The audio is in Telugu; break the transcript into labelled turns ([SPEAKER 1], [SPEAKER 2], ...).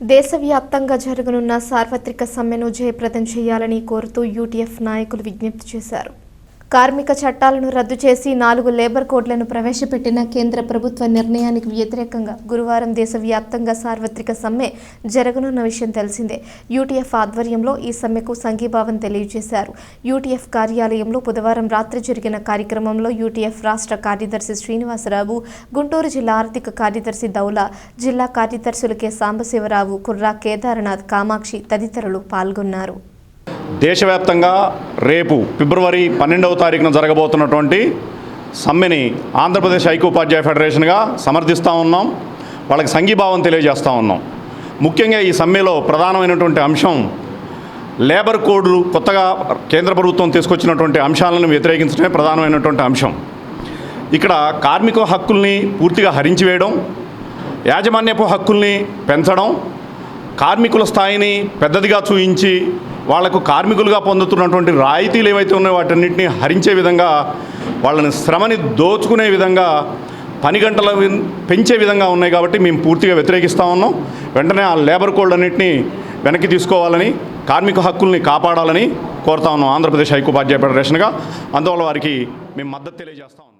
[SPEAKER 1] దేశవ్యాప్తంగా జరగనున్న సార్వత్రిక సమ్మెను జయప్రదం చేయాలని కోరుతూ యూటీఎఫ్ నాయకులు విజ్ఞప్తి చేశారు. కార్మిక చట్టాలను రద్దు చేసి నాలుగు లేబర్ కోడ్లను ప్రవేశపెట్టిన కేంద్ర ప్రభుత్వ నిర్ణయానికి వ్యతిరేకంగా గురువారం దేశవ్యాప్తంగా సార్వత్రిక సమ్మె జరగనున్న విషయం తెలిసిందే. యూటీఎఫ్ ఆధ్వర్యంలో ఈ సమ్మెకు సంఘీభావం తెలియజేశారు. యూటీఎఫ్ కార్యాలయంలో బుధవారం రాత్రి జరిగిన కార్యక్రమంలో యూటీఎఫ్ రాష్ట్ర కార్యదర్శి శ్రీనివాసరావు గుంటూరు జిల్లా ఆర్థిక కార్యదర్శి దౌలా జిల్లా కార్యదర్శులు కె. సాంబశివరావు కుర్రా కేదారనాథ్ కామాక్షి తదితరులు పాల్గొన్నారు.
[SPEAKER 2] దేశవ్యాప్తంగా రేపు ఫిబ్రవరి పన్నెండవ తారీఖున జరగబోతున్నటువంటి సమ్మెని ఆంధ్రప్రదేశ్ ఐక్యోపాధ్యాయ ఫెడరేషన్గా సమర్థిస్తూ ఉన్నాం. వాళ్ళకి సంఘీభావం తెలియజేస్తూ ఉన్నాం. ముఖ్యంగా ఈ సమ్మెలో ప్రధానమైనటువంటి అంశం లేబర్ కోడ్ కొత్తగా కేంద్ర ప్రభుత్వం తీసుకొచ్చినటువంటి అంశాలను వ్యతిరేకించడమే ప్రధానమైనటువంటి అంశం. ఇక్కడ కార్మిక హక్కుల్ని పూర్తిగా హరించివేయడం యాజమాన్యపు హక్కుల్ని పెంచడం కార్మికుల స్థాయిని పెద్దదిగా చూయించి వాళ్ళకు కార్మికులుగా పొందుతున్నటువంటి రాయితీలు ఏవైతే ఉన్నాయో వాటన్నిటిని హరించే విధంగా వాళ్ళని శ్రమని దోచుకునే విధంగా పని గంటల పెంచే విధంగా ఉన్నాయి కాబట్టి మేము పూర్తిగా వ్యతిరేకిస్తూ ఉన్నాం. వెంటనే ఆ లేబర్ కోడ్ అన్నింటినీ వెనక్కి తీసుకోవాలని కార్మిక హక్కుల్ని కాపాడాలని కోరుతా ఉన్నాం ఆంధ్రప్రదేశ్ ఐక్యోపాధ్యాయ ఫెడరేషన్గా అందువల్ల వారికి మేము మద్దతు తెలియజేస్తా ఉన్నాం.